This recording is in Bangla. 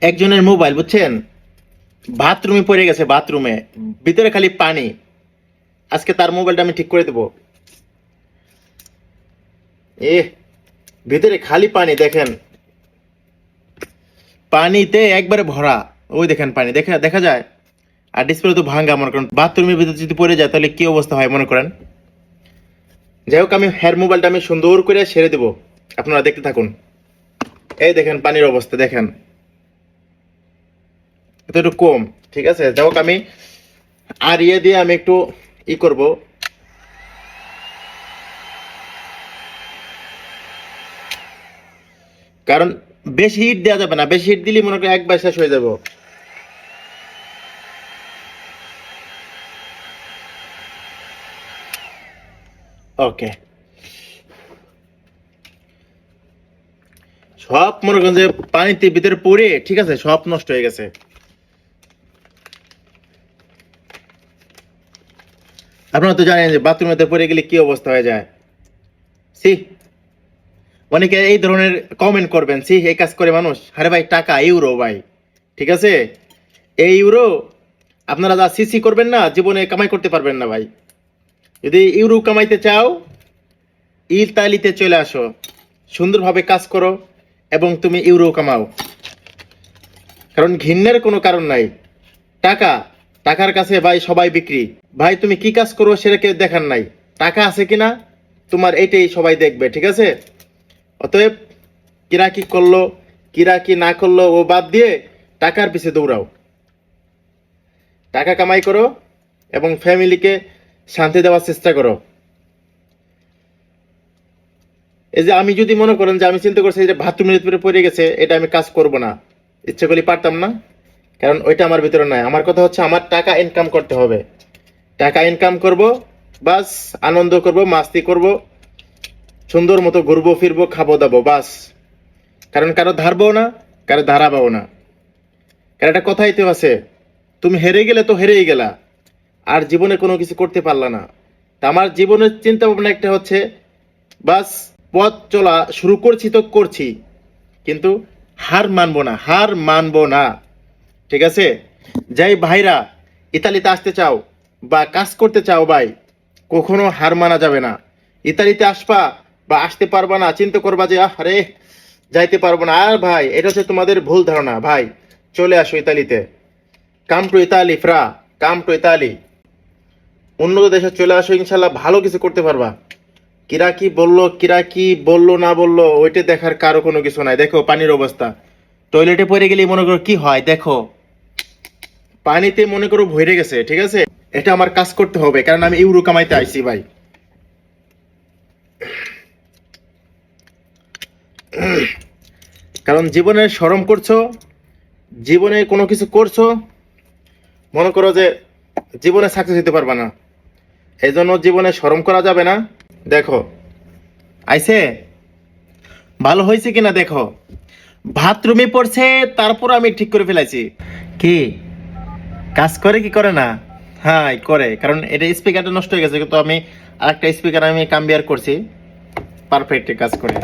একজনের মোবাইল, বুঝছেন? বাথরুমে পড়ে গেছে বাথরুমে, ভিতরে খালি পানি। আজকে তার মোবাইলটা আমি ঠিক করে দেবো। এ ভিতরে খালি পানি, দেখেন। পানিতে একবারে ভরা। ওই দেখেন পানি, দেখা দেখা যায়? আর ডিসপ্লে তো ভাঙ্গা, মনে করেন। বাথরুমের ভিতরে যদি পড়ে যায়, তাহলে কি অবস্থা হয়, মনে করেন? যাই হোক, আমি হেয়ার মোবাইলটা আমি সুন্দর করে সেরে দেবো। আপনারা দেখতে থাকুন। এই দেখেন, পানির অবস্থা, দেখেন। এটা একটু কম ঠিক আছে? যাই আমি আর ইয়ে দিয়ে আমি একটু ই করব। কারণ বেশি হিট দেওয়া যাবে না। বেশি হিট দিলে মনে করেন একবার শেষ হয়ে যাব। ওকে। সব মনে করেন যে পানিতে ভিতরে পড়ে, ঠিক আছে, সব নষ্ট হয়ে গেছে। আপনারা তো জানেন যে বাথরুমেতে পড়ে গেলে কি অবস্থা হয়ে যায়। সি অনেকে এই ধরনের কমেন্ট করবেন সি এই কাজ করে মানুষ। আরে ভাই, টাকা ইউরো ভাই। ঠিক আছে? এই ইউরো আপনারা যা সিসি করবেন না, জীবনে কামাই করতে পারবেন না, ভাই। যদি ইউরো কামাইতে চাও, ইতালিতে চলে আসো। সুন্দরভাবে কাজ করো এবং তুমি ইউরো কামাও। কারণ ঘিন্নের কোনো কারণ নাই। টাকা টাকার কাছে ভাই সবাই বিক্রি। ভাই, তুমি কি কাজ করো সেটা কেউ দেখার নাই। টাকা আছে কিনা, তোমার এইটাই সবাই দেখবে, ঠিক আছে? অতএব, কিরা কি করল, কিরা কি না করল, ও বাদ দিয়ে টাকার পিছে দৌড়াও। টাকা কামাই করো এবং ফ্যামিলিকে শান্তি দেওয়ার চেষ্টা করো। এই যে আমি যদি মনে করেন যে আমি চিন্তা করছি যে বাথরুমের ভিতরে পড়ে গেছে, এটা আমি কাজ করব না। ইচ্ছে করলে পারতাম না। কারণ ওইটা আমার ভিতরে নাই আমার কথা হচ্ছে আমার টাকা ইনকাম করতে হবে। টাকা ইনকাম করব, বাস, আনন্দ করব, মাস্তি করব, সুন্দর মতো ঘুরবো, ফিরবো, খাব, দাবো, বাস। কারণ কারও ধারবো না, কারও ধারাবো না। কারণ একটা কথাই তো আছে, তুমি হেরে গেলে তো হেরেই গেলা, আর জীবনে কোনো কিছু করতে পারলা না। তা আমার জীবনের চিন্তা ভাবনা একটা হচ্ছে, বাস, পথ চলা শুরু করছি তো করছি, কিন্তু হার মানবো না, হার মানবো না। ঠিক আছে? যাই ভাইরা, ইতালিতে আসতে চাও বা কাজ করতে চাও ভাই, কখনো হার মানা যাবে না। ইতালিতে আসবা বা আসতে পারবা না, চিন্তা করবা যে, আহ রে, যাইতে পারব না। আর ভাই, এটা হচ্ছে তোমাদের ভুল ধারণা ভাই, চলে আসো ইতালিতে। কাম টু ইতালি ফ্রা কাম টু ইতালি উন্নত দেশে চলে আসো, ইনশাল্লাহ ভালো কিছু করতে পারবা। কিরা কি বলল, কিরা কি বলল, না বলল, ওইটা দেখার কারও কোনো কিছু নাই। দেখো, পানির অবস্থা। টয়লেটে পড়ে গেলে মনে করো কি হয়, দেখো। পানিতে মনে করো ভরে গেছে, ঠিক আছে? এটা আমার কাজ করতে হবে, কারণ আমি ইউরো কামাইতে আইছি, ভাই। কারণ জীবনে শরম করছ, জীবনে কোনো কিছু করছ, মনে করো যে জীবনে সাকসেস হতে পারবে না। এই জন্য জীবনে শরম করা যাবে না। দেখো, আইছে? ভালো হয়েছে কিনা দেখো? বাথরুমে পড়ছে, তারপর আমি ঠিক করে ফেলাইছি। কি? কাজ করে কি করে না? হ্যাঁ করে। কারণ এটা স্পিকারটা নষ্ট হয়ে গেছে কিন্তু আমি আরেকটা স্পিকার আমি কাম্বিয়ার করছি পারফেক্টে কাজ করে।